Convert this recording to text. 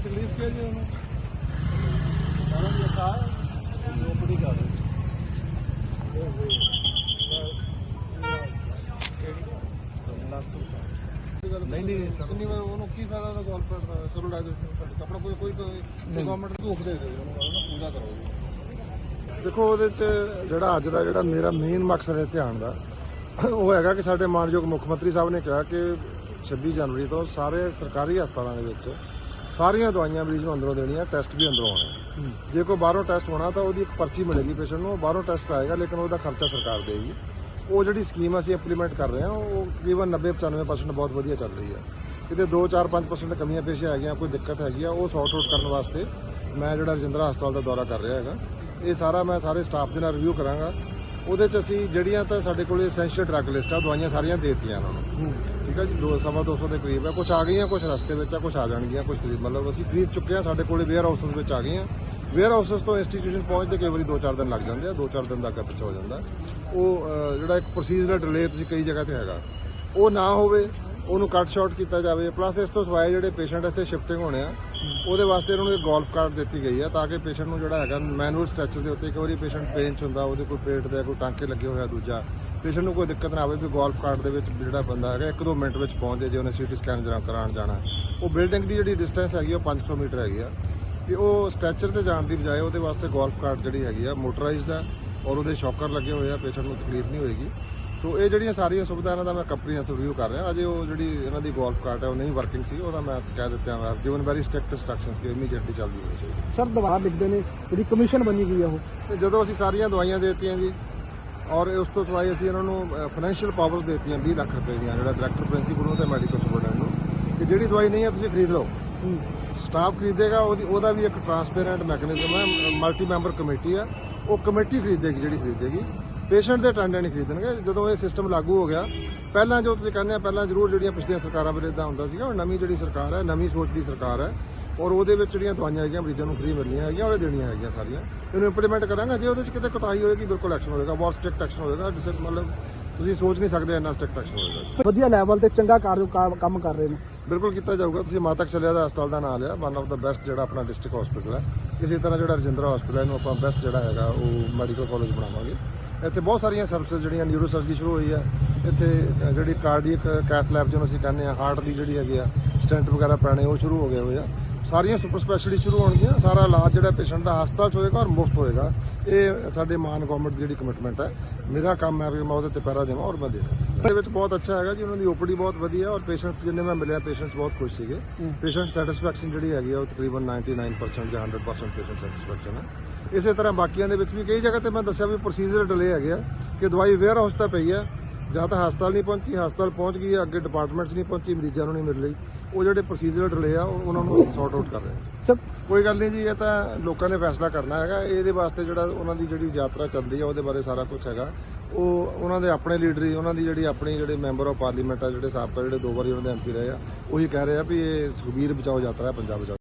ਦੀ ਤਕਲੀਫ ਕੀ ਹੈ ਜੀ ਉਹਨੂੰ ਸਾਰਾ ਜੀ ਕਾ ਨੋਬੜੀ ਕਰ ਨਹੀਂ ਨਹੀਂ ਸਰ ਨਹੀਂ ਉਹਨੂੰ ਕੀ ਫਾਇਦਾ ਉਹਦਾ ਗੋਲ ਪਰ ਕਰੋ ਦੇ ਆਪਣਾ ਕੋਈ ਕੋਈ ਗਵਰਨਮੈਂਟ ਨੂੰ ਧੋਖ ਦੇ ਦੇ ਉਹਨੂੰ ਪੂਰਾ ਕਰੋ ਦੇਖੋ, ਉਹਦੇ ਚ ਜਿਹੜਾ ਅੱਜ ਦਾ ਜਿਹੜਾ ਮੇਰਾ ਮੇਨ ਮਕਸਦ ਹੈ ਧਿਆਨ ਦਾ, ਉਹ ਹੈਗਾ ਕਿ ਸਾਡੇ ਮਾਨਯੋਗ ਮੁੱਖ ਮੰਤਰੀ ਸਾਹਿਬ ਨੇ ਕਿਹਾ ਕਿ 26 ਜਨਵਰੀ ਤੋਂ ਸਾਰੇ ਸਰਕਾਰੀ ਹਸਪਤਾਲਾਂ ਦੇ ਵਿੱਚ ਸਾਰੀਆਂ ਦਵਾਈਆਂ ਮਰੀਜ਼ ਨੂੰ ਅੰਦਰੋਂ ਦੇਣੀਆਂ ਟੈਸਟ ਵੀ ਅੰਦਰੋਂ ਹੋਣੇ ਜੇ ਕੋਈ ਬਾਹਰੋਂ ਟੈਸਟ ਹੋਣਾ ਤਾਂ ਉਹਦੀ ਇੱਕ ਪਰਚੀ ਮਿਲੇਗੀ ਪੇਸ਼ੈਂਟ ਨੂੰ ਬਾਹਰੋਂ ਟੈਸਟ ਆਏਗਾ ਲੇਕਿਨ ਉਹਦਾ ਖਰਚਾ ਸਰਕਾਰ ਦੇਗੀ ਉਹ ਜਿਹੜੀ ਸਕੀਮ ਅਸੀਂ ਇੰਪਲੀਮੈਂਟ ਕਰ ਰਹੇ ਹਾਂ ਉਹ ਤਕਰੀਬਨ 90-95% ਬਹੁਤ ਵਧੀਆ ਚੱਲ ਰਹੀ ਹੈ। ਕਿਤੇ 2-4-5% ਕਮੀਆਂ ਪੇਸ਼ੀਆਂ ਹੈਗੀਆਂ ਕੋਈ ਦਿੱਕਤ ਹੈਗੀ ਆ ਉਹ ਸੌਰਟ ਆਊਟ ਕਰਨ ਵਾਸਤੇ ਮੈਂ ਜਿਹੜਾ ਰਜਿੰਦਰਾ ਹਸਪਤਾਲ ਦਾ ਦੌਰਾ ਕਰ ਰਿਹਾ ਹੈਗਾ। ਇਹ ਸਾਰਾ ਮੈਂ ਸਾਰੇ ਸਟਾਫ ਦੇ ਨਾਲ ਰਿਵਿਊ ਕਰਾਂਗਾ। ਉਹਦੇ ਚ ਅਸੀਂ ਜਿਹੜੀਆਂ ਤਾਂ ਸਾਡੇ ਕੋਲ ਐਸੈਂਸ਼ੀਅਲ ਡਰੱਗ ਲਿਸਟ ਆ ਦਵਾਈਆਂ ਸਾਰੀਆਂ ਦੇ ਦਿੱਤੀਆਂ ਉਹਨਾਂ ਨੂੰ। ਠੀਕ ਹੈ ਜੀ, ਦੋ ਸਵਾ 200 ਦੇ ਕਰੀਬ ਹੈ। ਕੁਝ ਆ ਗਈਆਂ ਕੁਝ ਰਸਤੇ ਵਿੱਚ ਆ ਕੁਝ ਆ ਜਾਣਗੀਆਂ ਕੁਝ ਕਰੀਬ। ਮਤਲਬ ਅਸੀਂ ਖਰੀਦ ਚੁੱਕੇ ਆ ਸਾਡੇ ਕੋਲੇ ਵੇਅਰ ਹਾਊਸਸ ਵਿੱਚ ਆ ਗਈਆਂ। ਵੇਅਰ ਹਾਊਸਸ ਤੋਂ ਇੰਸਟੀਟਿਊਸ਼ਨ ਪਹੁੰਚਦੇ ਕਈ ਵਾਰੀ 2-4 ਦਿਨ ਲੱਗ ਜਾਂਦੇ ਆ 2-4 ਦਿਨ ਦਾ ਅੱਗੇ ਪਿੱਛੇ ਹੋ ਜਾਂਦਾ। ਉਹ ਜਿਹੜਾ ਇੱਕ ਪ੍ਰੋਸੀਜਰ ਡਿਲੇ ਤੁਸੀਂ ਕਈ ਜਗ੍ਹਾ ਤੇ ਹੈਗਾ। ਉਹ ਨਾ ਹੋਵੇ ਉਹਨੂੰ ਕੱਟ ਸ਼ਾਰਟ ਕੀਤਾ ਜਾਵੇ। ਪਲੱਸ ਇਸ ਤੋਂ ਸਿਵਾਏ ਜਿਹੜੇ ਪੇਸ਼ੈਂਟ ਇੱਥੇ ਸ਼ਿਫਟਿੰਗ ਹੋਣੇ ਆ, ਉਹਦੇ ਵਾਸਤੇ ਉਹਨਾਂ ਨੂੰ ਇੱਕ ਗੋਲਫ ਕਾਰਡ ਦਿੱਤੀ ਗਈ ਆ ਤਾਂ ਕਿ ਪੇਸ਼ੈਂਟ ਨੂੰ ਜਿਹੜਾ ਹੈਗਾ ਮੈਨੂਅਲ ਸਟ੍ਰੈਚਰ ਦੇ ਉੱਤੇ ਇੱਕ ਵਾਰੀ ਪੇਸ਼ੈਂਟ ਪੇਨ ਚ ਹੁੰਦਾ, ਉਹਦੇ ਕੋਈ ਪੇਟ ਦੇ ਕੋਈ ਟਾਂਕੇ ਲੱਗੇ ਹੋਇਆ ਦੂਜਾ। ਪੇਸ਼ੈਂਟ ਨੂੰ ਕੋਈ ਦਿੱਕਤ ਨਾ ਆਵੇ ਵੀ ਗੋਲਫ ਕਾਰਡ ਦੇ ਵਿੱਚ ਜਿਹੜਾ ਬੰਦਾ ਹੈਗਾ, ਇੱਕ ਦੋ ਮਿੰਟ ਵਿੱਚ ਪਹੁੰਚ ਜਾਏ ਜੇ ਉਹਨੇ ਸੀਟੀ ਸਕੈਨ ਜਰਾ ਕਰਾਉਣ ਜਾਣਾ। ਉਹ ਬਿਲਡਿੰਗ ਦੀ ਜਿਹੜੀ ਡਿਸਟੈਂਸ ਹੈਗੀ ਉਹ 500 ਮੀਟਰ ਹੈਗੀ ਆ। ਕਿ ਉਹ ਸਟ੍ਰੈਚਰ ਤੇ ਜਾਣ ਦੀ ਬਜਾਏ ਉਹਦੇ ਵਾਸਤੇ ਗੋਲਫ ਕਾਰਟ ਜਿਹੜੀ ਹੈਗੀ ਆ ਮੋਟਰਾਈਜ਼ਡ ਆ ਔਰ ਉਹਦੇ ਸ਼ੌਕਰ ਲੱਗੇ ਹੋਏ ਆ ਪੇਸ਼ੈਂਟ ਨੂੰ ਤਕਲੀਫ ਨਹੀਂ ਹੋਏਗੀ। ਸੋ ਇਹ ਜਿਹੜੀਆਂ ਸਾਰੀਆਂ ਸੁਵਿਧਾ ਇਹਨਾਂ ਦਾ ਮੈਂ ਕੰਪਰੀਹੈਂਸਿਵ ਰਿਵਿਊ ਕਰ ਰਿਹਾ। ਅਜੇ ਉਹ ਜਿਹੜੀ ਇਹਨਾਂ ਦੀ ਗੋਲਫ ਕਾਰਟ ਹੈ ਉਹ ਨਹੀਂ ਵਰਕਿੰਗ ਸੀ ਉਹਦਾ ਮੈਂ ਕਹਿ ਦਿੱਤਾ ਹਾਂ ਗਿਵਨ ਵੈਰੀ ਸਟ੍ਰਿਕਟ ਇਨਸਟਰਕਸ਼ਨਸ ਕਿ ਇਮੀਡੀਏਟਲੀ ਚੱਲਦੀ ਹੋਣੀ ਚਾਹੀਦੀ। ਸਰ ਦਵਾ ਲਿਖਦੇ ਨੇ ਜਿਹੜੀ ਕਮਿਸ਼ਨ ਬਣੀ ਗਈ ਆ ਉਹ। ਜਦੋਂ ਅਸੀਂ ਸਾਰੀਆਂ ਦਵਾਈਆਂ ਦਿੱਤੀਆਂ ਜੀ ਔਰ ਉਸ ਤੋਂ ਸਿਵਾਏ ਅਸੀਂ ਇਹਨਾਂ ਨੂੰ ਫਾਈਨੈਂਸ਼ੀਅਲ ਪਾਵਰਸ ਦਿੱਤੀਆਂ 20 ਲੱਖ ਰੁਪਏ ਦੀਆਂ ਜਿਹੜਾ ਡਾਇਰੈਕਟਰ ਪ੍ਰਿੰਸੀਪਲ ਨੂੰ ਤੇ ਮੈਡੀਕਲ ਸੁਪਰਡੈਂਟ ਨੂੰ। ਕਿ ਜਿਹੜੀ ਦਵਾਈ ਨਹੀਂ ਹੈ ਤੁਸੀਂ ਖਰੀਦ ਲਓ। ਸਟਾਫ ਖਰੀਦੇਗਾ ਉਹਦੀ ਉਹਦਾ ਵੀ ਇੱਕ ਟਰਾਂਸਪੇਰੈਂਟ ਮੈਕੈਨਿਜ਼ਮ ਹੈ ਮਲਟੀ ਮੈਂਬਰ ਕਮੇਟੀ ਆ ਉਹ ਕਮੇਟੀ ਖਰੀਦੇਗੀ ਜਿਹੜੀ ਖਰੀਦੇਗੀ। ਪੇਸ਼ੈਂਟ ਦੇ ਟਾਂਡੇ ਨਹੀਂ ਖਰੀਦਣਗੇ। ਜਦੋਂ ਇਹ ਸਿਸਟਮ ਲਾਗੂ ਹੋ ਗਿਆ ਪਹਿਲਾਂ ਜੋ ਤੁਸੀਂ ਕਹਿੰਦੇ ਆ ਪਹਿਲਾਂ ਜ਼ਰੂਰ ਜਿਹੜੀਆਂ ਪਿਛਲੀਆਂ ਸਰਕਾਰਾਂ ਵੇਲੇ ਇਦਾਂ ਹੁੰਦਾ ਸੀਗਾ ਹੁਣ ਨਵੀਂ ਜਿਹੜੀ ਸਰਕਾਰ ਹੈ ਨਵੀਂ ਸੋਚ ਦੀ ਸਰਕਾਰ ਹੈ ਔਰ ਉਹਦੇ ਵਿੱਚ ਜਿਹੜੀਆਂ ਦਵਾਈਆਂ ਹੈਗੀਆਂ ਮਰੀਜ਼ਾਂ ਨੂੰ ਫ੍ਰੀ ਮਿਲਣੀਆਂ ਹੈਗੀਆਂ ਔਰ ਇਹ ਦੇਣੀਆਂ ਹੈਗੀਆਂ ਸਾਰੀਆਂ। ਇਹਨੂੰ ਇੰਪਲੀਮੈਂਟ ਕਰਾਂਗੇ ਜੇ ਉਹਦੇ ਵਿੱਚ ਕਿਤੇ ਕੋਤਾਹੀ ਹੋਏਗੀ ਬਿਲਕੁਲ ਐਕਸ਼ਨ ਹੋਏਗਾ। ਬਹੁਤ ਸਟ੍ਰਿਕਟ ਐਕਸ਼ਨ ਹੋਏਗਾ ਜਿਸ ਮਤਲਬ ਤੁਸੀਂ ਸੋਚ ਨਹੀਂ ਸਕਦੇ ਇੰਨਾ ਸਟ੍ਰਿਕਟ ਐਕਸ਼ਨ ਹੋਏਗਾ। ਵਧੀਆ ਲੈਵਲ ਤੇ ਚੰਗਾ ਕਾਰਜ ਕੰਮ ਕਰ ਰਹੇ ਨੇ। ਬਿਲਕੁਲ ਕੀਤਾ ਜਾਊਗਾ। ਤੁਸੀਂ ਮਾਤਕ ਚਲਿਆ ਦਾ ਹਸਪਤਾਲ ਦਾ ਨਾਮ ਲਿਆ ਵਨ ਆਫ ਦਾ ਬੈਸਟ ਜਿਹੜਾ ਆਪਣਾ ਡਿਸਟ੍ਰਿਕਟ ਹਸਪੀਟਲ ਹੈ। ਇਸੇ ਤਰ੍ਹਾਂ ਜਿਹੜਾ ਰਜਿੰਦਰਾ ਹਸਪੀਟਲ ਹੈ, ਇਹਨੂੰ ਆਪਾਂ ਬੈਸਟ ਜਿਹੜਾ ਹੈਗਾ, ਉਹ ਮੈਡੀਕਲ ਕਾਲਜ ਬਣਾਵਾਂਗੇ। ਇੱਥੇ ਬਹੁਤ ਸਾਰੀਆਂ ਸਰਵਿਸਿਜ਼ ਜਿਹੜੀਆਂ ਨਿਊਰੋ ਸਰਜਰੀ ਸ਼ੁਰੂ ਹੋਈ ਹੈ। ਇੱਥੇ ਜਿਹੜੀ ਕਾਰਡੀਅਕ ਕੈਥ ਲੈਬ ਜਿਹਨੂੰ ਅਸੀਂ ਕਹਿੰਦੇ ਆ ਹਾਰਟ ਦੀ ਜਿਹੜੀ ਹੈਗੀ ਆ ਸਟੈਂਟ ਵਗੈਰਾ ਪੈਣੇ, ਉਹ ਸ਼ੁਰੂ ਹੋ ਗਏ ਹੋਏ ਆ। ਸਾਰੀਆਂ ਸੁਪਰ ਸਪੈਸ਼ਲਿਟੀ ਸ਼ੁਰੂ ਹੋਣਗੀਆਂ, ਸਾਰਾ ਇਲਾਜ ਜਿਹੜਾ ਪੇਸ਼ੈਂਟ ਦਾ ਹਸਪਤਾਲ 'ਚ ਹੋਏਗਾ ਔਰ ਮੁਫਤ ਹੋਏਗਾ। ਇਹ ਸਾਡੇ ਮਾਨ ਗਵਰਨਮੈਂਟ ਦੀ ਜਿਹੜੀ ਕਮਿਟਮੈਂਟ ਹੈ ਮੇਰਾ ਕੰਮ ਹੈ ਵੀ ਮੈਂ ਉਹਦੇ ਤੇ ਪਹਿਰਾ ਦੇਵਾਂ ਔਰ ਮੈਂ ਦੇ ਇਹਦੇ ਵਿੱਚ ਬਹੁਤ ਅੱਛਾ ਹੈਗਾ ਜੀ ਉਹਨਾਂ ਦੀ ਓਪੀਡੀ ਬਹੁਤ ਵਧੀਆ ਔਰ ਪੇਸ਼ੈਂਟਸ ਜਿੰਨੇ ਮੈਂ ਮਿਲਿਆ ਪੇਸ਼ੈਂਟਸ ਬਹੁਤ ਖੁਸ਼ ਸੀਗੇ। ਪੇਸ਼ੈਂਟ ਸੈਟੀਸਫੈਕਸ਼ਨ ਜਿਹੜੀ ਹੈਗੀ ਆ ਉਹ ਤਕਰੀਬਨ 99% ਜਾਂ 100% ਪੇਸ਼ੈਂਟ ਸੈਟੀਸਫੈਕਸ਼ਨ ਹੈ। ਇਸੇ ਤਰ੍ਹਾਂ ਬਾਕੀਆਂ ਦੇ ਵਿੱਚ ਵੀ ਕਈ ਜਗ੍ਹਾ ਤੇ ਮੈਂ ਦੱਸਿਆ ਵੀ ਪ੍ਰੋਸੀਜਰ ਡਿਲੇ ਹੈਗੇ ਆ ਕਿ ਦਵਾਈ ਵੇਅਰ ਹਾਊਸ ਤਾਂ ਪਈ ਹੈ ਜਾਂ ਤਾਂ ਹਸਪਤਾਲ ਨਹੀਂ ਪਹੁੰਚੀ ਹਸਪਤਾਲ ਪਹੁੰਚ ਗਈ ਹੈ ਅੱਗੇ ਡਿਪਾਰਟਮੈਂਟਸ ਨਹੀਂ ਪਹੁੰਚੀ ਮਰੀਜ਼ਾਂ ਨੂੰ ਨਹੀਂ ਮਿਲ। ਰਹੀ ਉਹ ਜਿਹੜੇ ਪ੍ਰੋਸੀਜਰ ਡਿਲੇ ਆ ਉਹ- ਉਹਨਾਂ ਨੂੰ ਸੌਰਟ ਆਊਟ ਕਰ ਰਹੇ ਹਾਂ। ਸਰ ਕੋਈ ਗੱਲ ਨਹੀਂ ਜੀ ਇਹ ਤਾਂ ਲੋਕਾਂ ਨੇ ਫੈਸਲਾ ਕਰਨਾ ਹੈਗਾ। ਇਹਦੇ ਵਾਸਤੇ ਜਿਹੜਾ ਉਹਨਾਂ ਦੀ ਜਿਹੜੀ ਯਾਤਰਾ ਚੱਲਦੀ ਹੈ ਉਹਦੇ ਬਾਰੇ ਸਾਰਾ ਕੁਝ ਹੈਗਾ। ਉਹ ਉਹਨਾਂ ਦੇ ਆਪਣੇ ਲੀਡਰ ਹੀ ਉਹਨਾਂ ਦੀ ਜਿਹੜੀ ਆਪਣੀ ਜਿਹੜੇ ਮੈਂਬਰ ਆਫ ਪਾਰਲੀਮੈਂਟ ਆ ਜਿਹੜੇ ਸਾਬਕਾ ਜਿਹੜੇ ਦੋ ਵਾਰੀ ਉਹਨਾਂ ਦੇ ਐਮਪੀ ਰਹੇ ਆ ਉਹੀ ਕਹਿ ਰਹੇ ਆ ਵੀ ਇਹ ਸੁਖਬੀਰ ਬਚਾਓ ਯਾਤਰਾ ਹੈ ਪੰਜਾਬ ਬਚਾਓ।